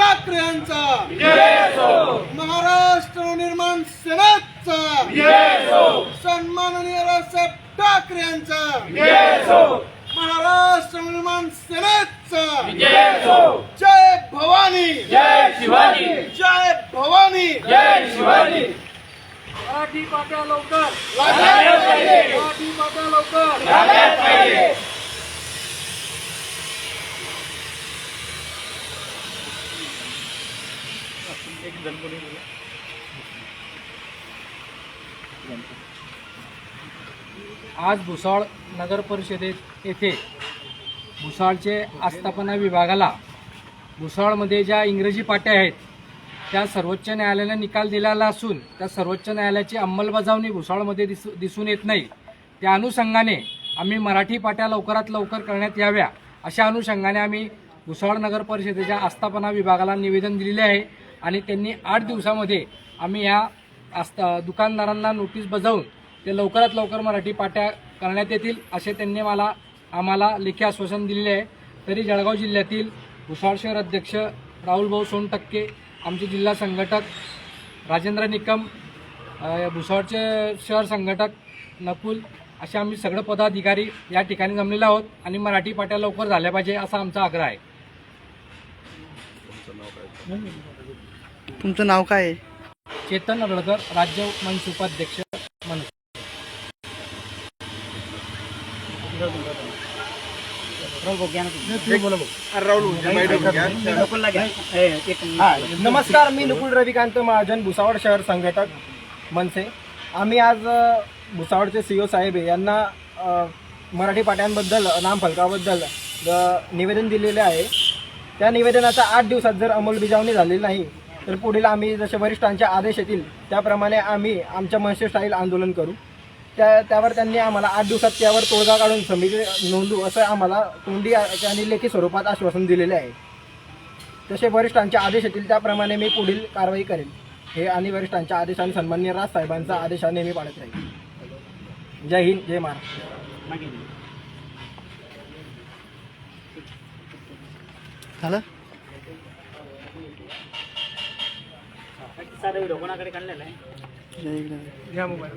ठाकरे यांचा महाराष्ट्र निर्माण सेनेचा. सन्माननीय राजसाहेब ठाकरे यांचा महाराष्ट्र निर्माण सेनेचा. जय भवानी. जय शिवाजी जय भवानी. जय शिवाजी मराठी पाट्या लवकर. मराठी पाट्या लवकर. एक गणपती आज भुसाळ नगर परिषदेत येथे भुसाळचे आस्थापना विभागाला भुसाळमध्ये ज्या इंग्रजी पाट्या आहेत त्या सर्वोच्च न्यायालयाने निकाल दिलेला असून त्या सर्वोच्च न्यायालयाची अंमलबजावणी भुसाळमध्ये दिस दिसून येत नाही. त्या अनुषंगाने आम्ही मराठी पाट्या लवकरात लवकर करण्यात याव्या अशा अनुषंगाने आम्ही भुसाळ नगर परिषदेच्या आस्थापना विभागाला निवेदन दिलेले आहे. आणि त्यांनी आठ दिवसामध्ये आम्ही या आस्था दुकानदारांना नोटीस बजावून ते लवकरात लवकर मराठी पाट्या करण्यात येतील असे त्यांनी मला आम्हाला लेखी आश्वासन दिलेले आहे. तरी जळगाव जिल्ह्यातील भुसाळ शहर अध्यक्ष राहुलभाऊ सोनटक्के आमचे जिल्हा संघटक राजेंद्र निकम अ, भुसावळचे शहर संघटक नकुल असे आम्ही सगळे पदाधिकारी या ठिकाणी जमलेले आहोत आणि मराठी पाट्या लवकर झाल्या पाहिजे असा आमचा आग्रह आहे. तुमचं नाव काय आहे? चेतन रडकर राज्य मंच उपाध्यक्ष मनसे हा, नमस्कार मी नुकुल रविकांत महाजन भुसावळ शहर संघटक मनसे. आम्ही आज अ, भुसावळचे सीओ साहेब आहे, यांना अ, मराठी पाट्यांबद्दल नामफलकाबद्दल अ, निवेदन दिलेले आहे. त्या निवेदनाचा आठ दिवसात जर अंमलबजावणी झालेली नाही तर पुढील आम्ही जसे वरिष्ठांचे आदेश येतील त्याप्रमाणे आम्ही आमच्या मनसे स्टाईल आंदोलन करू. त्या त्यावर त्यांनी आम्हाला आठ दिवसात त्यावर तोडगा काढून समिती नोंदवू असं आम्हाला तोंडी आणि लेखी स्वरूपात आश्वासन दिलेले आहे. तसे वरिष्ठांचे आदेश येतील त्याप्रमाणे मी पुढील कारवाई करेन. हे आणि वरिष्ठांच्या आदेशाने सन्मान्य राज साहेबांचा आदेशाने मी पाळत राहील. जय हिंद जय महाराष्ट्र. झालं? साधा व्हिडिओ कोणाकडे काढलेला आहे? इकडे. घ्या मोबाईल